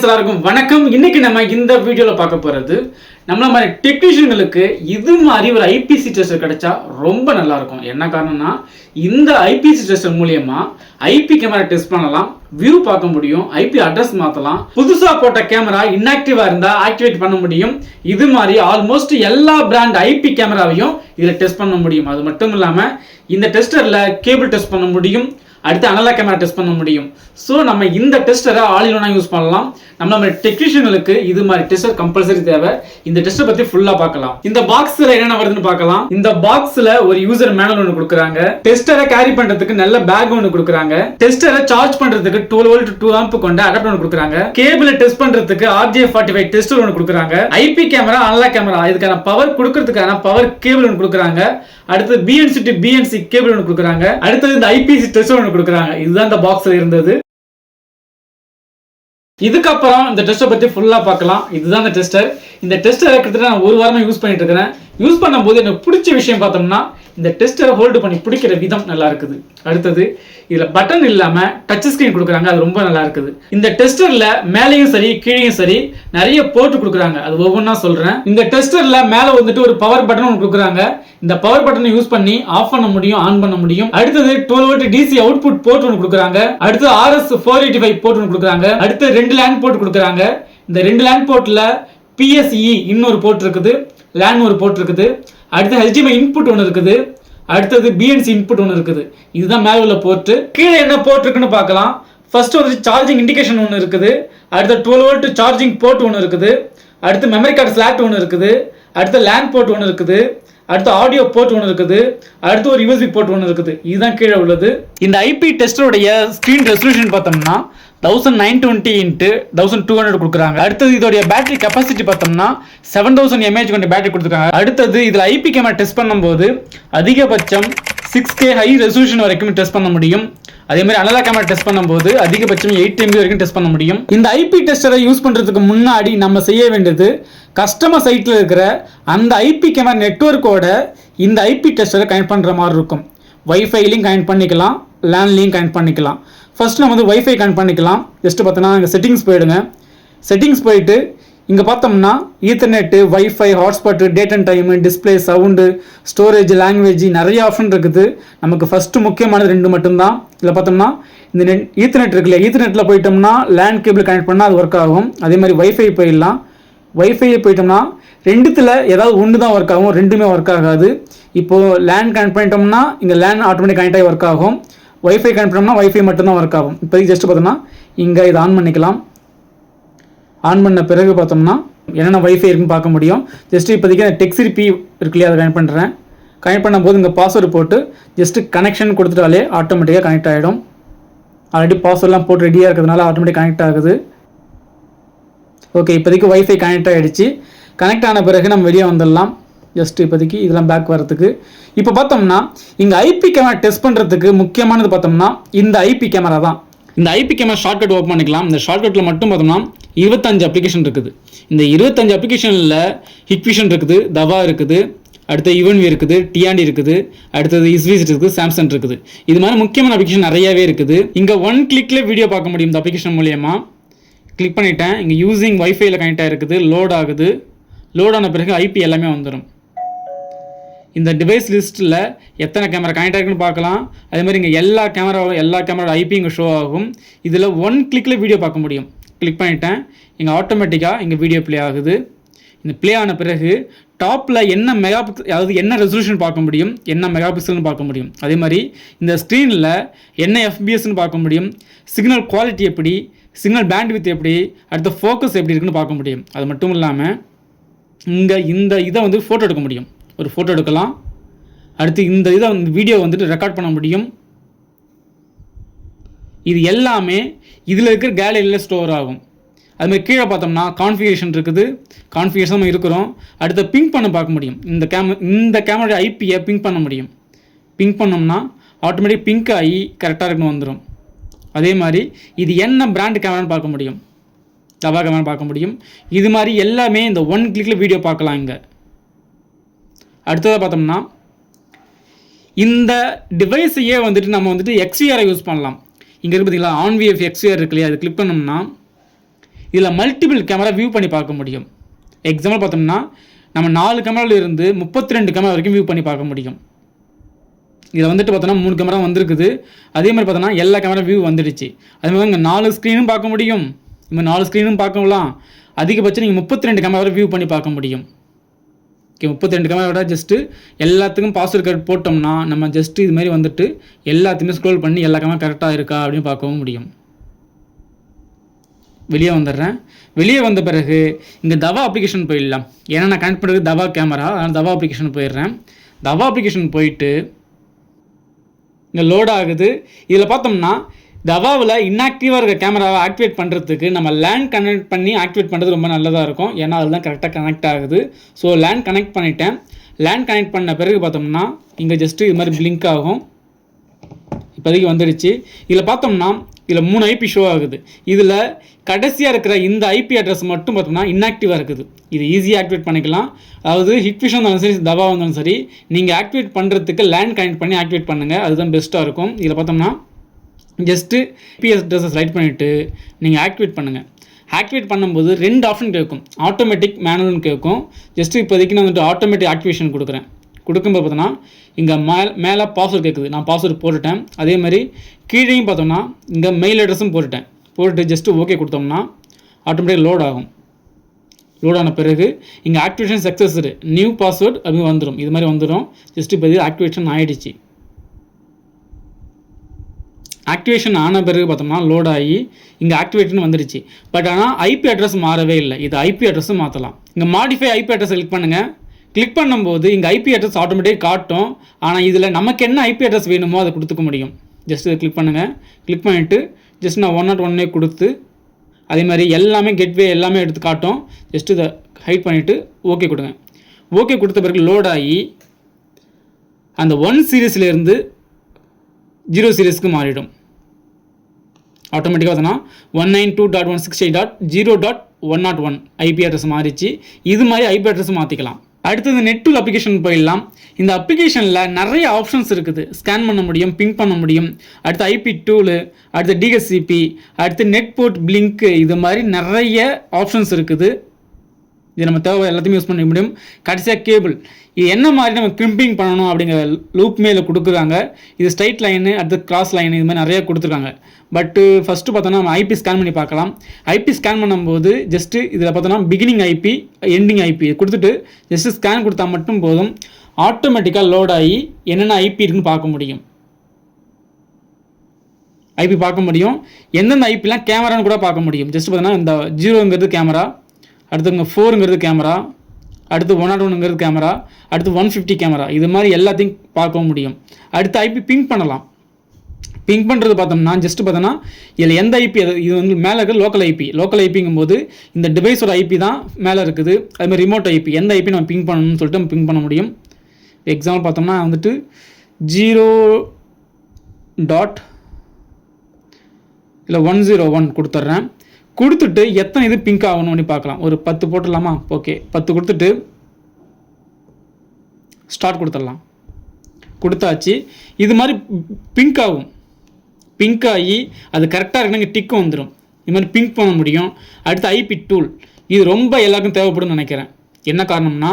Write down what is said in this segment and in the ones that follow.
Friends எல்லாருக்கும் வணக்கம். இன்னைக்கு நம்ம இந்த வீடியோவில் பார்க்க போகிறது நம்மள மாதிரி டெக்னீஷியன்களுக்கு இது மாதிரி ஒரு ஐபிசி டெஸ்ட் கிடைச்சா ரொம்ப நல்லா இருக்கும். என்ன காரணம்னா இந்த ஐபிசி டெஸ்ட் மூலியமா ஐபி கேமரா டெஸ்ட் பண்ணலாம் வியூ பார்க்க முடியும் ஐபி அட்ரஸ் மாற்றலாம் புதுசாக போட்ட கேமரா இன்ஆக்டிவாக இருந்தால் ஆக்டிவேட் பண்ண முடியும். இது மாதிரி ஆல்மோஸ்ட் எல்லா பிராண்ட் ஐபி கேமராவையும் இதில் டெஸ்ட் பண்ண முடியும். அது மட்டும் இல்லாமல் இந்த டெஸ்டரில் கேபிள் டெஸ்ட் பண்ண முடியும். அடுத்து அனலா கேமரா டெஸ்ட் பண்ண முடியும். ஸோ நம்ம இந்த டெஸ்டரை ஆல் இன் யூஸ் பண்ணலாம். நம்ம நம்ம டெக்னீஷியனுக்கு இது மாதிரி டெஸ்டர் கம்பல்சரி தேவை. இந்த டெஸ்ட்டை பற்றி ஃபுல்லாக பார்க்கலாம். இந்த பாக்ஸில் என்னென்ன வருதுன்னு பார்க்கலாம். இந்த பாக்ஸில் ஒரு யூசர் மேனல் ஒன்று கொடுக்குறாங்க. டெஸ்டரை கேரி பண்ணுறதுக்கு நல்ல பேக் ஒன்று கொடுக்குறாங்க. டெஸ்டரை சார்ஜ் பண்ணுறதுக்கு டுவெல் வோல்ட் டூ ஆம்ப் கொண்ட அடாப்டர் ஒன்று கொடுக்குறாங்க. கேபிளை டெஸ்ட் பண்ணுறதுக்கு ஆர்ஜே ஃபார்ட்டி ஃபைவ் டெஸ்டர் ஒன்று கொடுக்குறாங்க. ஐபி கேமரா அனலா கேமரா இதுக்கான பவர் கொடுக்கறதுக்கான பவர் கேபிள் ஒன்று கொடுக்குறாங்க. அடுத்து பிஎன்சி டு பிஎன்சி கேபிள் ஒன்று கொடுக்குறாங்க. அடுத்தது இந்த ஐபிசி டெஸ்ட் ஒன்று கொடுக்குறாங்க. இதுதான் இந்த பாக்ஸ்ல இருந்தது. இதுக்கப்புறம் இந்த டெஸ்ட்டை பற்றி ஃபுல்லாக பார்க்கலாம். இதுதான் இந்த டெஸ்டர் இந்த டெஸ்டர் கிட்டத்தட்ட நான் ஒரு வாரமாக யூஸ் பண்ணிட்டு இருக்கிறேன். யூஸ் பண்ணும்போது எனக்கு பிடிச்ச விஷயம் பார்த்தோம்னா இந்த டெஸ்டரை ஹோல்டு பண்ணி பிடிக்கிற விதம் நல்லா இருக்குது. அடுத்தது இதில் பட்டன் இல்லாமல் டச் ஸ்க்ரீன் கொடுக்குறாங்க அது ரொம்ப நல்லா இருக்குது. இந்த டெஸ்டரில் மேலேயும் சரி கீழேயும் சரி நிறைய போட்டு கொடுக்குறாங்க. அது ஒவ்வொன்றா சொல்கிறேன் இந்த டெஸ்டரில் மேலே வந்துட்டு ஒரு பவர் பட்டன் ஒன்று கொடுக்குறாங்க. இந்த பவர் பட்டனை யூஸ் பண்ணி ஆஃப் பண்ண முடியும் ஆன் பண்ண முடியும். அடுத்தது twelve volt DC output port ஒன்று கொடுக்குறாங்க. அடுத்து RS four eighty five port ஒன்று கொடுக்குறாங்க. அடுத்து ரெண்டு லேண்ட் போர்ட் கொடுக்குறாங்க. இந்த ரெண்டு லேண்ட் போர்ட்டில் பிஎஸ்இ இன்னொரு போர்ட் இருக்குது. லேண்ட் ஒரு போர்ட் இருக்குது. அடுத்து ஹெச்டிஎம்ஐ இன்புட் ஒன்று இருக்குது. அடுத்தது பிஎன்சி இன்புட் ஒன்று இருக்குது. இதுதான் மேலே உள்ள போர்ட்டு கீழே என்ன போர்ட் இருக்குன்னு பார்க்கலாம். ஃபர்ஸ்ட் வந்து சார்ஜிங் இண்டிகேஷன் ஒன்று இருக்குது. அடுத்த டுவெல் வோல்ட் சார்ஜிங் போர்ட் ஒன்று இருக்குது. அடுத்து மெமரி கார்டு ஸ்லாட் ஒன்று இருக்குது. அடுத்து லேண்ட் போர்ட் ஒன்று இருக்குது. அடுத்து ஆடியோ போர்ட் ஒன்று இருக்குது. அடுத்து ஒரு யூஎஸ்பி போர்ட் ஒன்று இருக்குது. இதுதான் கீழே உள்ளது. இந்த ஐபி டெஸ்டருடைய ஸ்க்ரீன் ரெசல்யூஷன் பார்த்தோம்னா thousand nine twenty into thousand two hundred கொடுக்குறாங்க. அடுத்தது இதோடைய பேட்டரி கெப்பாசிட்டி பார்த்தோம்னா செவன் தௌசண்ட் எம்ஏஹெச் கொண்ட பேட்டரி கொடுத்துருக்காங்க. அடுத்தது இதில் ஐபி கேமரா டெஸ்ட் பண்ணும்போது அதிகபட்சம் சிக்ஸ் கே ஹை ரெசல்யூஷன் வரைக்கும் டெஸ்ட் பண்ண முடியும். அதே மாதிரி அனலா கேமரா டெஸ்ட் பண்ணும்போது அதிகபட்சம் எயிட் எம்பி வரைக்கும் டெஸ்ட் பண்ண முடியும். இந்த ஐபி டெஸ்டரை யூஸ் பண்ணுறதுக்கு முன்னாடி நம்ம செய்ய வேண்டியது கஸ்டமர் சைட்டில் இருக்கிற அந்த ஐபி கேமரா நெட்ஒர்க்கோட இந்த ஐபி டெஸ்டரை கனெக்ட் பண்ணுற மாதிரி இருக்கும். வைஃபைலையும் கனெக்ட் பண்ணிக்கலாம் லேண்ட்லையும் கனெக்ட் பண்ணிக்கலாம். ஃபர்ஸ்ட் நம்ம வந்து ஒய்ஃபை கனெக்ட் பண்ணிக்கலாம். ஜஸ்ட்டு பார்த்தோன்னா இங்கே செட்டிங்ஸ் போயிடுங்க. செட்டிங்ஸ் போயிட்டு இங்கே பார்த்தோம்னா ethernet wifi hotspot date and time display sound storage language நிறைய ஆப்ஷன் இருக்குது. நமக்கு ஃபஸ்ட்டு முக்கியமானது ரெண்டு மட்டும்தான். இதில் பார்த்தோம்னா இந்த நெட் ஈத்தர்நெட் இருக்குல்ல ஈத்தர்நெட்டில் போயிட்டோம்னா லேண்ட் கேபிள் கனெக்ட் பண்ணால் அது ஒர்க் ஆகும். அதே மாதிரி வைஃபை போயிடலாம். ஒய்ஃபை போயிட்டோம்னா ரெண்டுத்தில் ஏதாவது ஒன்று தான் ஒர்க் ஆகும். ரெண்டுமே ஒர்க் ஆகாது. இப்போது லேண்ட் கனெக்ட் பண்ணிட்டோம்னா இங்கே லேண்ட் ஆட்டோமேட்டிக் கனெக்ட் ஆகி ஒர்க் ஆகும். ஒய்ஃபை கனெக்ட் பண்ணோம்னா ஒய்ஃபை மட்டும்தான் ஒர்க் ஆகும். இப்போதைக்கு ஜஸ்ட் பார்த்தோம்னா இங்கே இதை ஆன் பண்ணிக்கலாம். ஆன் பண்ண பிறகு பார்த்தோம்னா என்னென்ன ஒய்ஃபை இருக்குன்னு பார்க்க முடியும். ஜஸ்ட் இப்போதைக்கு அந்த டெக்ஸிரி பி இருக்கு இல்லையா அதை கனெக்ட் பண்ணுறேன் கனெக்ட் பண்ணும்போது இங்கே பாஸ்வேர்டு போட்டு ஜஸ்ட்டு கனெக்ஷன் கொடுத்துட்டாலே ஆட்டோமேட்டிக்காக கனெக்ட் ஆகிடும் ஆல்ரெடி பாஸ்வேர்ட்லாம் போட்டு ரெடியாக இருக்கிறதுனால ஆட்டோமேட்டிக் கனெக்ட் ஆகுது. ஓகே இப்போதைக்கு வைஃபை கனெக்ட் ஆகிடுச்சு கனெக்ட் ஆன பிறகு நம்ம வெளியே வந்துடலாம். ஜஸ்ட் இப்போதைக்கு இதெல்லாம் பேக் வரதுக்கு இப்போ பார்த்தோம்னா இங்கே ஐபி கேமரா டெஸ்ட் பண்ணுறதுக்கு முக்கியமானது பார்த்தோம்னா இந்த ஐபி கேமரா தான். இந்த ஐபி கேமரா ஷார்ட்கட் ஓப்பன் பண்ணிக்கலாம். இந்த ஷார்ட்கட்டில் மட்டும் பார்த்தோம்னா இருபத்தஞ்சு அப்ளிகேஷன் இருக்குது. இந்த இருபத்தஞ்சு அப்ளிகேஷனில் ஹிக்விஷன் இருக்குது தவா இருக்குது அடுத்து யுவன்வி இருக்குது டிஆண்டி இருக்குது அடுத்தது இஸ்விஸ் இருக்குது சாம்சங் இருக்குது. இது மாதிரி முக்கியமான அப்ளிகேஷன் நிறையவே இருக்குது. இங்கே ஒன் கிளிக்கில் வீடியோ பார்க்க முடியும் இந்த அப்ளிகேஷன் மூலயமா. கிளிக் பண்ணிட்டேன். இங்கே யூசிங் ஒய்ஃபைல கனெக்ட் ஆகிருக்குது லோட் ஆகுது. லோட் ஆன பிறகு ஐபி எல்லாமே வந்துடும் இந்த டிவைஸ் லிஸ்ட்டில் எத்தனை கேமரா கனெக்ட் ஆகிருக்குன்னு பார்க்கலாம். அதே மாதிரி இங்கே எல்லா கேமராவும் எல்லா கேமராவோட ஐபி இங்கே ஷோ ஆகும். இதில் ஒன் கிளிக்கில் வீடியோ பார்க்க முடியும். கிளிக் பண்ணிட்டேன். இங்கே ஆட்டோமேட்டிக்காக இங்கே வீடியோ ப்ளே ஆகுது. இந்த ப்ளே ஆன பிறகு டாப்பில் என்ன மெகா அதாவது என்ன ரெசல்யூஷன் பார்க்க முடியும் என்ன மெகா பிக்சல்னு பார்க்க முடியும். அதே மாதிரி இந்த ஸ்க்ரீனில் என்ன எஃபிஎஸ்ன்னு பார்க்க முடியும். சிக்னல் குவாலிட்டி எப்படி சிக்னல் பேண்ட்வித் எப்படி அடுத்த ஃபோக்கஸ் எப்படி இருக்குன்னு பார்க்க முடியும். அது மட்டும் இல்லாமல் இங்கே இந்த இதை வந்து ஃபோட்டோ எடுக்க முடியும். ஒரு ஃபோட்டோ எடுக்கலாம். அடுத்து இந்த இதை வந்து வீடியோ வந்துட்டு ரெக்கார்ட் பண்ண முடியும். இது எல்லாமே இதில் இருக்கிற கேலரியில் ஸ்டோர் ஆகும். அதுமாதிரி கீழே பார்த்தோம்னா கான்ஃபிகேஷன் இருக்குது. கான்ஃபிகேஷன் நம்ம இருக்கிறோம். அடுத்து பிங்க் பண்ண பார்க்க முடியும். இந்த கேம இந்த கேமரா ஐபியை பிங்க் பண்ண முடியும். பிங்க் பண்ணோம்னா ஆட்டோமேட்டிக் பிங்க் ஆகி கரெக்டாக இருக்குன்னு வந்துடும் அதே மாதிரி இது என்ன பிராண்ட் கேமரான்னு பார்க்க முடியும். தவா கேமரா பார்க்க முடியும். இது மாதிரி எல்லாமே இந்த ஒன் கிளிக்கில் வீடியோ பார்க்கலாம் இங்கே. அடுத்ததாக பார்த்தோம்னா இந்த டிவைஸையே வந்துட்டு நம்ம வந்துட்டு எக்ஸ்விஆரை யூஸ் பண்ணலாம். இங்கே இருக்கு பார்த்தீங்களா ஆன்விஎஃப் எக்ஸ்விஆர் இருக்கு இல்லையா? அது கிளிக் பண்ணோம்னா இதில் மல்டிபிள் கேமரா வியூ பண்ணி பார்க்க முடியும். எக்ஸாம்பிள் பார்த்தோம்னா நம்ம நாலு கேமராவில் இருந்து முப்பத்தி ரெண்டு கேமரா வரைக்கும் வியூ பண்ணி பார்க்க முடியும். இதில் வந்துட்டு பார்த்தோன்னா மூணு கேமரா வந்திருக்குது. அதே மாதிரி பார்த்தோன்னா எல்லா கேமரா வியூ வந்துடுச்சு. அதே மாதிரி இங்கே நாலு ஸ்க்ரீனும் பார்க்க முடியும். இந்த நாலு ஸ்க்ரீனும் பார்க்கலாம். அதிகபட்சம் நீங்கள் முப்பத்தி ரெண்டு கேமரா வரை வியூ பண்ணி பார்க்க முடியும். ஓகே முப்பத்தி ரெண்டு கேமரா விட ஜஸ்ட்டு எல்லாத்துக்கும் பாஸ்வேர்ட் கார்டு போட்டோம்னா நம்ம ஜஸ்ட்டு இது மாதிரி வந்துட்டு எல்லாத்தையுமே ஸ்க்ரோல் பண்ணி எல்லா கேமரா கரெக்டாக இருக்கா அப்படின்னு பார்க்கவும் முடியும். வெளியே வந்துடுறேன். வெளியே வந்த பிறகு இங்கே தவா அப்ளிகேஷன் போயிடலாம். ஏன்னா நான் கனெக்ட் பண்ணுறது தவா கேமரா அதனால் தவா அப்ளிகேஷன் போயிடுறேன். தவா அப்ளிகேஷன் போயிட்டு இங்கே லோட் ஆகுது. இதில் பார்த்தோம்னா தவாவில் இன்ஆக்டிவாக இருக்க கேமராவை ஆக்டிவேட் பண்ணுறதுக்கு நம்ம லேண்ட் கனெக்ட் பண்ணி ஆக்டிவேட் பண்ணுறது ரொம்ப நல்லதாக இருக்கும். ஏன்னா அதெல்லாம் கரெக்டாக கனெக்ட் ஆகுது. ஸோ லேண்ட் கனெக்ட் பண்ணிட்டேன். லேண்ட் கனெக்ட் பண்ண பிறகு பார்த்தோம்னா இங்கே ஜஸ்ட்டு இது மாதிரி பிளிங்க் ஆகும். இப்போதைக்கு வந்துடுச்சு. இதில் பார்த்தோம்னா இதில் மூணு ஐபி ஷோ ஆகுது. இதில் கடைசியாக இருக்கிற இந்த ஐபி அட்ரஸ் மட்டும் பார்த்தோம்னா இன்ஆக்டிவாக இருக்குது. இது ஈஸியாக ஆக்டிவேட் பண்ணிக்கலாம். அதாவது ஹிட்விஷன் இருந்தாலும் சரி தவா இருந்தாலும் சரி நீங்கள் ஆக்டிவேட் பண்ணுறதுக்கு லேண்ட் கனெக்ட் பண்ணி ஆக்டிவேட் பண்ணுங்கள் அதுதான் பெஸ்ட்டாக இருக்கும். இதில் பார்த்தோம்னா ஜஸ்ட்டு பிஎஸ் ட்ரெஸ்ஸஸ் ரைட் பண்ணிவிட்டு நீங்கள் ஆக்டிவேட் பண்ணுங்கள் ஆக்டிவேட் பண்ணும்போது ரெண்டு ஆப்ஷன் கேட்கும் ஆட்டோமேட்டிக் மேனுவல்னு கேட்கும் ஜஸ்ட்டு இப்போதைக்கு நான் வந்துட்டு ஆட்டோமேட்டிக் ஆக்டிவேஷன் கொடுக்குறேன். கொடுக்கும்போது பார்த்தோன்னா இங்கே மேல் மேலே பாஸ்வேர்டு கேட்குது நான் பாஸ்வேர்டு போட்டுட்டேன். அதே மாதிரி கீழேயும் பார்த்தோம்னா இங்கே மெயில் அட்ரஸும் போட்டுட்டேன். போட்டுட்டு ஜஸ்ட்டு ஓகே கொடுத்தோம்னா ஆட்டோமேட்டிக் லோட் ஆகும். லோட் ஆன பிறகு இங்கே ஆக்டிவேஷன் சக்ஸஸ்டு நியூ பாஸ்வேர்டு அப்படின்னு வந்துடும் இது மாதிரி வந்துடும் ஜஸ்ட் இப்போ இது ஆக்டிவேஷன் ஆகிடுச்சு ஆக்டிவேஷன் ஆன பிறகு பார்த்தோம்னா லோட் ஆகி இங்கே ஆக்டிவேட்னு வந்துடுச்சு. பட் ஆனால் ஐபி அட்ரஸ் மாறவே இல்லை. இது ஐபி அட்ரஸும் மாற்றலாம் இங்கே மாடிஃபை ஐபி அட்ரஸ் கிளிக் பண்ணுங்கள் கிளிக் பண்ணும்போது இங்கே ஐபி அட்ரஸ் ஆட்டோமேட்டிக் காட்டும். ஆனால் இதில் நமக்கு என்ன ஐபி அட்ரஸ் வேணுமோ அதை கொடுத்துக்க முடியும். ஜஸ்ட் இதை கிளிக் பண்ணுங்கள் கிளிக் பண்ணிவிட்டு ஜஸ்ட் நான் ஒன் நாட் ஒன்னே கொடுத்து அதே மாதிரி எல்லாமே கெட்வே எல்லாமே எடுத்து காட்டும். ஜஸ்ட் இதை ஹைட் பண்ணிவிட்டு ஓகே கொடுங்க. ஓகே கொடுத்த பிறகு லோட் ஆகி அந்த ஒன் சீரீஸ்லேருந்து ஜீரோ சீரீஸ்க்கு மாறிடும். ஆட்டோமேட்டிக்காக பார்த்தோன்னா one nine two dot one six dot zero dot one nought one IP address மாறிச்சு. இது மாதிரி ஐபி அட்ரஸ் மாற்றிக்கலாம் அடுத்தது நெட் டூல் அப்ளிகேஷன் போயிடலாம். இந்த அப்ளிகேஷனில் நிறைய ஆப்ஷன்ஸ் இருக்குது. ஸ்கேன் பண்ண முடியும் பிங்க் பண்ண முடியும். அடுத்து ஐபி டூலு அடுத்து டிஹெச்சிபி அடுத்து நெட் போர்ட் பிளிங்க் இது மாதிரி நிறைய ஆப்ஷன்ஸ் இருக்குது. இது நம்ம தேவை எல்லாத்தையும் யூஸ் பண்ண முடியும். கடைசியாக கேபிள் இது என்ன மாதிரி நம்ம கிரிம்பிங் பண்ணணும் அப்படிங்கிற லூப் மேல கொடுக்குறாங்க. இது ஸ்ட்ரைட் லைனு அடுத்து கிராஸ் லைன் இது மாதிரி நிறையா கொடுத்துருக்காங்க. பட்டு ஃபஸ்ட்டு பார்த்தோன்னா நம்ம ஐபி ஸ்கேன் பண்ணி பார்க்கலாம். ஐபி ஸ்கேன் பண்ணும்போது ஜஸ்ட்டு இதில் பார்த்தோன்னா பிகினிங் ஐபி எண்டிங் ஐபி கொடுத்துட்டு ஜஸ்ட்டு ஸ்கேன் கொடுத்தா மட்டும் போதும். ஆட்டோமேட்டிக்காக லோட் ஆகி என்னென்ன ஐபி இருக்குன்னு பார்க்க முடியும். ஐபி பார்க்க முடியும். எந்தெந்த ஐபிலாம் கேமரான்னு கூட பார்க்க முடியும். ஜஸ்ட் பார்த்தீங்கன்னா இந்த ஜீரோங்கிறது கேமரா அடுத்து இங்கே ஃபோருங்கிறது கேமரா அடுத்து ஒன் நாட் ஒன்னுங்கிறது கேமரா அடுத்து ஒன் ஃபிஃப்டி கேமரா இது மாதிரி எல்லாத்தையும் பார்க்க முடியும். அடுத்து ஐபி பிங்க் பண்ணலாம். பிங்க் பண்ணுறது பார்த்தோம்னா ஜஸ்ட் பார்த்தோன்னா இதில் எந்த ஐபி இது வந்து மேலே இருக்குது லோக்கல் ஐபி லோக்கல் ஐபிங்கும் போது இந்த டிவைஸோட ஐபி தான் மேலே இருக்குது. அதுமாதிரி ரிமோட் ஐபி எந்த ஐபி நம்ம பிங்க் பண்ணணும்னு சொல்லிட்டு நம்ம பிங்க் பண்ண முடியும். எக்ஸாம்பிள் பார்த்தோம்னா வந்துட்டு ஜீரோ டாட் இல்லை ஒன் ஜீரோ ஒன் கொடுத்துட்றேன். கொடுத்துட்டு எத்தனை இது பிங்க் ஆகணும்னு பார்க்கலாம். ஒரு பத்து போட்டுடலாமா? ஓகே பத்து கொடுத்துட்டு ஸ்டார்ட் கொடுத்துடலாம். கொடுத்தாச்சு. இது மாதிரி பிங்க் ஆகும். பிங்க் ஆகி அது கரெக்டாக இருக்குன்னு இங்கே டிக்கு வந்துடும் இது மாதிரி பிங்க் பண்ண முடியும். அடுத்து ஐபி டூல் இது ரொம்ப எல்லாருக்கும் தேவைப்படும்னு நினைக்கிறேன். என்ன காரணம்னா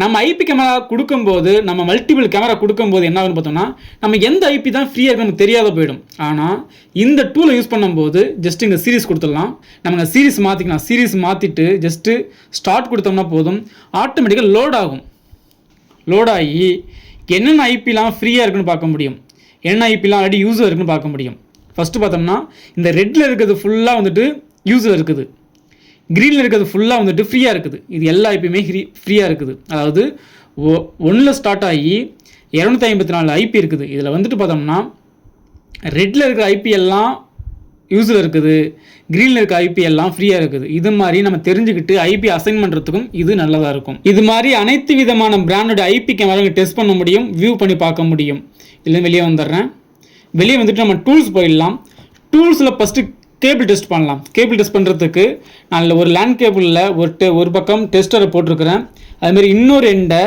நம்ம ஐபி கேமரா கொடுக்கும்போது நம்ம மல்டிபிள் கேமரா கொடுக்கும்போது என்ன ஆகுன்னு பார்த்தோம்னா நம்ம எந்த ஐபி தான் ஃப்ரீயாக இருக்குன்னு தெரியாத போயிடும். ஆனால் இந்த டூலை யூஸ் பண்ணும்போது ஜஸ்ட் இங்கே சீரிஸ் கொடுத்துடலாம். நம்ம சீரிஸ் மாற்றிக்கலாம் சீரிஸ் மாற்றிட்டு ஜஸ்ட்டு ஸ்டார்ட் கொடுத்தோம்னா போதும். ஆட்டோமேட்டிக்காக லோட் ஆகும். லோட் ஆகி என்னென்ன ஐபிலாம் ஃப்ரீயாக இருக்குன்னு பார்க்க முடியும்? என்ன ஐபிலாம் ஆல்ரெடி யூஸர் இருக்குன்னு பார்க்க முடியும்? ஃபஸ்ட்டு பார்த்தோம்னா இந்த ரெட்டில் இருக்கிறது ஃபுல்லாக வந்துட்டு யூஸர் இருக்குது. க்ரீனில் இருக்கிறது ஃபுல்லாக வந்துட்டு ஃப்ரீயாக இருக்குது. இது எல்லா ஐபியுமே ஃப்ரீ ஃப்ரீயாக இருக்குது. அதாவது ஒ ஒன்றில் ஸ்டார்ட் ஆகி இரநூத்தி ஐம்பத்தி நாலு ஐபி இருக்குது. இதில் வந்துட்டு பார்த்தோம்னா ரெட்டில் இருக்கிற ஐபி எல்லாம் யூஸில் இருக்குது. க்ரீனில் இருக்க ஐபி எல்லாம் ஃப்ரீயாக இருக்குது. இது மாதிரி நம்ம தெரிஞ்சுக்கிட்டு ஐபி அசைன் பண்ணுறதுக்கும் இது நல்லதாக இருக்கும். இது மாதிரி அனைத்து விதமான பிராண்டோட ஐபி கேமரா டெஸ்ட் பண்ண முடியும் வியூ பண்ணி பார்க்க முடியும். இல்லை வெளியே வந்துடுறேன். வெளியே வந்துட்டு நம்ம டூல்ஸ் போயிடலாம். டூல்ஸில் ஃபஸ்ட்டு கேபிள் டெஸ்ட் பண்ணலாம். கேபிள் டெஸ்ட் பண்ணுறதுக்கு நான் ஒரு லேண்ட் கேபிளில் ஒரு டெ ஒரு பக்கம் டெஸ்டரை போட்டிருக்கிறேன். அதுமாரி இன்னொரு எண்டை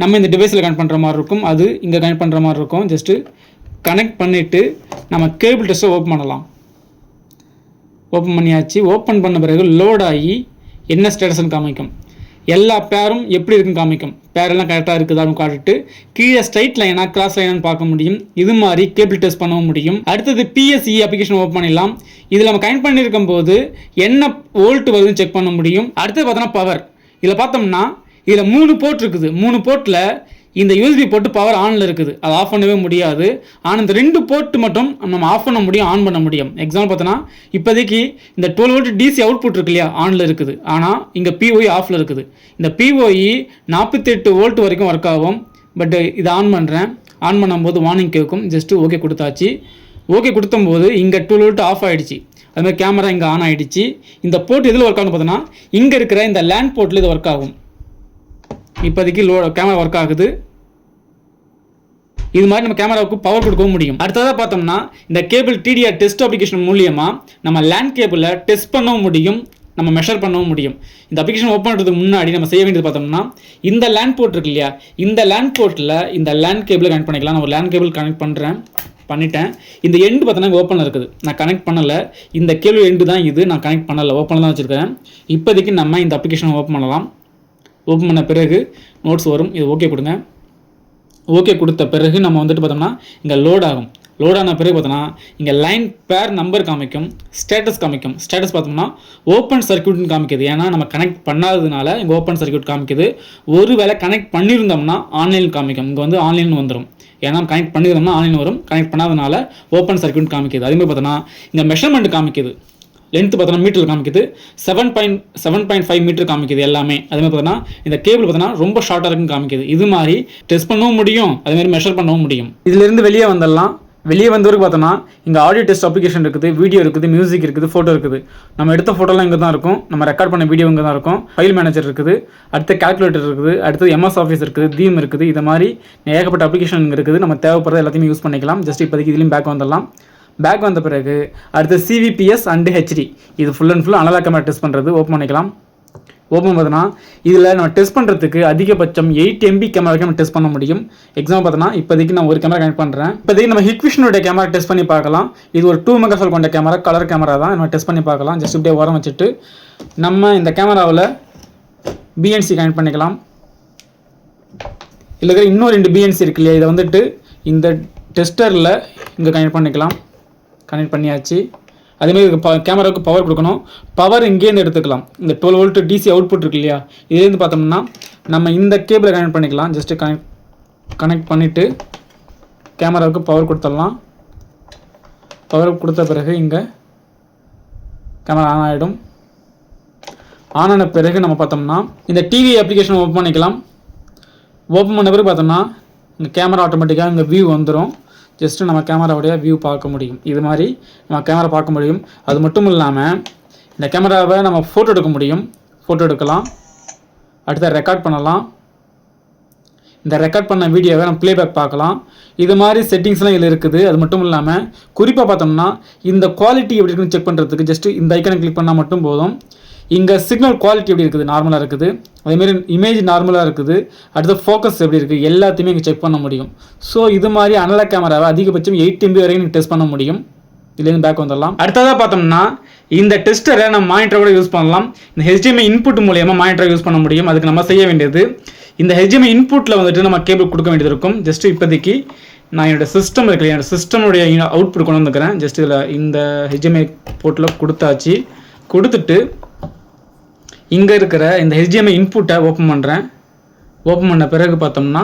நம்ம இந்த டிவைஸில் கனெக்ட் பண்ணுற மாதிரி இருக்கும். அது இங்கே கனெக்ட் பண்ணுற மாதிரி இருக்கும். ஜஸ்ட்டு கனெக்ட் பண்ணிவிட்டு நம்ம கேபிள் டெஸ்ட்டை ஓப்பன் பண்ணலாம். ஓப்பன் பண்ணியாச்சு. ஓப்பன் பண்ண பிறகு லோட் ஆகி என்ன ஸ்டேட்டஸ்ன்னு காமிக்கும். எல்லா பேரும் எப்படி இருக்குன்னு காமிக்கும். பேரெல்லாம் கரெக்டாக இருக்குதான்னு காட்டிட்டு கீழே ஸ்ட்ரைட் லைனா கிராஸ் லைனான்னு பார்க்க முடியும். இது மாதிரி கேபிள் டெஸ்ட் பண்ணவும் முடியும். அடுத்தது பிஎஸ்சி அப்ளிகேஷன் ஓப்பன் பண்ணிடலாம். இதில் நம்ம கனெக்ட் பண்ணியிருக்கும் போது என்ன வோல்ட் வருதுன்னு செக் பண்ண முடியும். அடுத்தது பார்த்தோன்னா பவர் இதில் பார்த்தோம்னா இதில் மூணு போர்ட் இருக்குது. மூணு போர்ட்டில் இந்த யூஎஸ்பி போட்டு பவர் ஆனில் இருக்குது. அதை ஆஃப் பண்ணவே முடியாது. ஆனால் இந்த ரெண்டு போர்ட்டு மட்டும் நம்ம ஆஃப் பண்ண முடியும் ஆன் பண்ண முடியும். எக்ஸாம்பிள் பார்த்தோன்னா இப்போதைக்கு இந்த டுவெல் வோல்ட் டிசி அவுட்புட் இருக்கு இல்லையா ஆனில் இருக்குது. ஆனால் இங்கே பிஓஇ ஆஃபில் இருக்குது. இந்த பிஓஇ நாற்பத்தெட்டு வோல்ட் வரைக்கும் ஒர்க் ஆகும். பட் இதை ஆன் பண்ணுறேன் ஆன் பண்ணும்போது வார்னிங் கேட்கும். ஜஸ்ட்டு ஓகே கொடுத்தாச்சு. ஓகே கொடுத்தம்போது இங்கே டுவெல் வோல்ட் ஆஃப் ஆகிடுச்சு அதுமாதிரி கேமரா இங்கே ஆன் ஆகிடுச்சு இந்த போர்ட் எதில் ஒர்க் ஆகும் பார்த்தோன்னா இங்கே இருக்கிற இந்த லேண்ட் போர்ட்டில் இது ஒர்க் ஆகும். இப்போதைக்கு லோ கேமரா ஒர்க் ஆகுது. இது மாதிரி நம்ம கேமராவுக்கு பவர் கொடுக்கவும் முடியும். அடுத்ததாக பார்த்தோம்னா இந்த கேபிள் டிடிஆர் டெஸ்ட் அப்ளிகேஷன் மூலியமாக நம்ம லேண்ட் கேபிளை டெஸ்ட் பண்ணவும் முடியும் நம்ம மெஷர் பண்ணவும் முடியும். இந்த அப்ளிகேஷன் ஓப்பன் பண்ணுறதுக்கு முன்னாடி நம்ம செய்ய வேண்டியது பார்த்தோம்னா இந்த லேண்ட் போர்ட் இருக்கு இல்லையா இந்த லேண்ட் போர்ட்டில் இந்த லேண்ட் கேபிளை கனெக்ட் பண்ணிக்கலாம். நான் ஒரு லேண்ட் கேபிள் கனெக்ட் பண்ணுறேன் பண்ணிட்டேன். இந்த எண்டு பார்த்தோன்னா ஓப்பனில் இருக்குது. நான் கனெக்ட் பண்ணலை. இந்த கேபிள் எண்டு தான் இது. நான் கனெக்ட் பண்ணலை. ஓப்பனில் தான் வச்சுருக்கேன். இப்போதைக்கு நம்ம இந்த அப்ளிகேஷன் ஓப்பன் பண்ணலாம். ஓப்பன் பண்ண பிறகு நோட்ஸ் வரும். இது ஓகே கொடுங்க. ஓகே கொடுத்த பிறகு நம்ம வந்துட்டு பார்த்தோம்னா இங்கே லோட் ஆகும். லோட் ஆன பிறகு பார்த்தோம்னா இங்கே லைன் பேர் நம்பர் காமிக்கும் ஸ்டேட்டஸ் காமிக்கும். ஸ்டேட்டஸ் பார்த்தோம்னா ஓப்பன் சர்க்யூட்னு காமிக்குது. ஏன்னா நம்ம கனெக்ட் பண்ணாததுனால இங்கே ஓப்பன் சர்க்யூட் காமிக்குது. ஒருவேளை கனெக்ட் பண்ணியிருந்தோம்னா ஆன்லைன் காமிக்கும். இங்கே வந்து ஆன்லைன் வந்துடும் ஏன்னா கனெக்ட் பண்ணியிருந்தோம்னா ஆன்லைன் வரும். கனெக்ட் பண்ணாதனால ஓப்பன் சர்க்யூட் காமிக்குது. அதே மாதிரி பார்த்தோன்னா இங்கே மெஷர்மெண்ட் காமிக்குது. லென்த்து பார்த்தோன்னா மீட்டர் காமிக்குது. Seven point seven point five metre காமிக்குது எல்லாமே. அதே மாதிரி பார்த்தோன்னா இந்த கேபிள் பார்த்தோன்னா ரொம்ப ஷார்ட்டாக இருக்குன்னு காமிக்குது. இது மாதிரி டெஸ்ட் பண்ணவும் முடியும். அதேமாதிரி மெஷர் பண்ணவும் முடியும். இதுலேருந்து வெளியே வந்துடலாம். வெளியே வந்தவருக்கு பார்த்தோன்னா இங்கே ஆடியோ டெஸ்ட் அப்ளிகேஷன் இருக்குது வீடியோ இருக்குது மியூசிக் இருக்குது ஃபோட்டோ இருக்குது. நம்ம எடுத்த ஃபோட்டோலாம் இங்கே தான் இருக்கும். நம்ம ரெக்கார்ட் பண்ண வீடியோ இங்கே தான் இருக்கும். ஃபைல் மேனேஜர் இருக்குது. அடுத்து கால்குலேட்டர் இருக்குது. அடுத்து எம்எஸ் ஆஃபீஸ் இருக்குது தீம் இருக்குது. இது மாதிரி ஏகப்பட்ட அப்ளிகேஷன் இங்கே இருக்குது. நம்ம தேவைப்படுறது எல்லாத்தையுமே யூஸ் பண்ணிக்கலாம். ஜஸ்ட் இப்போதைக்கு இதுலேயும் பேக் வந்துடலாம். பேக் வந்த பிறகு அடுத்து சிவிபிஎஸ் அண்டு ஹெச்டி இது full and full analog camera test பண்ணுறது ஓப்பன் பண்ணிக்கலாம். ஓப்பன் பார்த்தோன்னா இதில் நம்ம டெஸ்ட் பண்ணுறதுக்கு அதிகபட்சம் எயிட் எம்பி கேமரா வரைக்கும் நம்ம டெஸ்ட் பண்ண முடியும். எக்ஸாம்பிள் பார்த்தோன்னா இப்போதைக்கு நான் ஒரு கேமரா கனெக்ட் பண்ணுறேன் இப்போதைக்கு நம்ம ஹிக்விஷனுடைய கேமரா டெஸ்ட் பண்ணி பார்க்கலாம். இது ஒரு டூ மெகா கொண்ட கேமரா கலர் கேமரா தான். நம்ம டெஸ்ட் பண்ணி பார்க்கலாம். ஜஸ்ட் இப்படியே உரம் வச்சுட்டு நம்ம இந்த கேமராவில் பிஎன்சி கனெக்ட் பண்ணிக்கலாம். இல்லை இன்னும் ரெண்டு பிஎன்சி இருக்கு இல்லையா? இதை வந்துட்டு இந்த டெஸ்டரில் இங்கே கனெக்ட் பண்ணிக்கலாம். கனெக்ட் பண்ணியாச்சு. அதேமாதிரி ப கேமராவுக்கு பவர் கொடுக்கணும். பவர் இங்கேருந்து எடுத்துக்கலாம். இந்த டுவெல் வோல்ட்டு டிசி அவுட்புட் இருக்கு இல்லையா? இதுலேருந்து பார்த்தோம்னா நம்ம இந்த கேபிளை கனெக்ட் பண்ணிக்கலாம். ஜஸ்ட்டு கனெக்ட் கனெக்ட் பண்ணிவிட்டு கேமராவுக்கு பவர் கொடுத்துடலாம். பவர் கொடுத்த பிறகு இங்கே கேமரா ஆன் ஆகிடும் ஆன் ஆன பிறகு நம்ம பார்த்தோம்னா இந்த டிவி அப்ளிகேஷன் ஓப்பன் பண்ணிக்கலாம். ஓப்பன் பண்ண பிறகு பார்த்தோம்னா இங்கே கேமரா ஆட்டோமேட்டிக்காக இங்கே வியூ வந்துடும் ஜஸ்ட்டு நம்ம கேமராவுடைய வியூ பார்க்க முடியும். இது மாதிரி நம்ம கேமரா பார்க்க முடியும். அது மட்டும் இல்லாமல் இந்த கேமராவை நம்ம ஃபோட்டோ எடுக்க முடியும். ஃபோட்டோ எடுக்கலாம். அடுத்த ரெக்கார்ட் பண்ணலாம். இந்த ரெக்கார்ட் பண்ண வீடியோவை நம்ம ப்ளேபேக் பார்க்கலாம். இது மாதிரி செட்டிங்ஸ்லாம் இதில் இருக்குது. அது மட்டும் இல்லாமல் குறிப்பாக பார்த்தோம்னா இந்த குவாலிட்டி எப்படி இருக்குன்னு செக் பண்ணுறதுக்கு ஜஸ்ட்டு இந்த ஐக்கனை கிளிக் பண்ணால் மட்டும் போதும். இங்கே சிக்னல் குவாலிட்டி எப்படி இருக்குது? நார்மலாக இருக்குது. அதேமாரி இமேஜ் நார்மலாக இருக்குது. அடுத்து ஃபோக்கஸ் எப்படி இருக்குது? எல்லாத்தையுமே இங்கே செக் பண்ண முடியும். ஸோ இது மாதிரி அனலாக் கேமராவை அதிகபட்சம் எயிட் எம்பி வரைக்கும் நீங்கள் டெஸ்ட் பண்ண முடியும். இதுலேருந்து பேக் வந்துடலாம். அடுத்ததாக பார்த்தோம்னா இந்த டெஸ்டரை நம்ம மானிட்டர் கூட யூஸ் பண்ணலாம். இந்த ஹெச்டிஎம்ஐ இன்புட் மூலியமாக மானிட்டர் யூஸ் பண்ண முடியும். அதுக்கு நம்ம செய்ய வேண்டியது இந்த ஹெச்டிஎம்ஐ இன்புட்டில் வந்துட்டு நம்ம கேபிள் கொடுக்க வேண்டியது இருக்கும். ஜஸ்ட் இப்போதைக்கு நான் என்னோட சிஸ்டம் இருக்கு என்னோடய என்னோட சிஸ்டமுடைய அவுட்புட் கொண்டு வந்துக்கிறேன். ஜஸ்ட் இதில் இந்த ஹெச்டிஎம்ஐ போர்ட்டில் கொடுத்தாச்சு. கொடுத்துட்டு இங்கே இருக்கிற இந்த ஹெச்டிஎம்ஐ இன்புட்டை ஓப்பன் பண்ணுறேன் ஓப்பன் பண்ண பிறகு பார்த்தோம்னா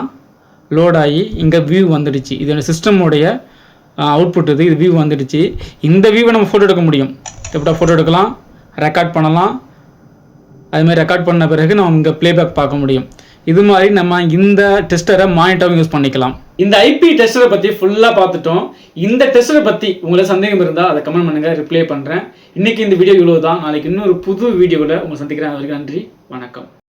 லோட் ஆகி இங்கே வியூ வந்துடுச்சு. இது சிஸ்டமுடைய அவுட்புட் இது. இது வியூ வந்துடுச்சு. இந்த வியூவை நம்ம ஃபோட்டோ எடுக்க முடியும். எப்படா ஃபோட்டோ எடுக்கலாம்? ரெக்கார்ட் பண்ணலாம். அதுமாதிரி ரெக்கார்ட் பண்ண பிறகு நம்ம இங்கே ப்ளேபேக் பார்க்க முடியும். இது மாதிரி நம்ம இந்த டெஸ்டரை மானிட்டரும் யூஸ் பண்ணிக்கலாம். இந்த ஐபி டெஸ்டரை பற்றி ஃபுல்லாக பார்த்துட்டோம். இந்த டெஸ்டரை பற்றி உங்களை சந்தேகம் இருந்தால் அதை கமெண்ட் பண்ணுங்கள் ரிப்ளை பண்ணுறேன் இன்றைக்கி இந்த வீடியோ இவ்வளோ தான் நாளைக்கு இன்னொரு புது வீடியோவில் உங்களை சந்திக்கிறேன். அது நன்றி வணக்கம்.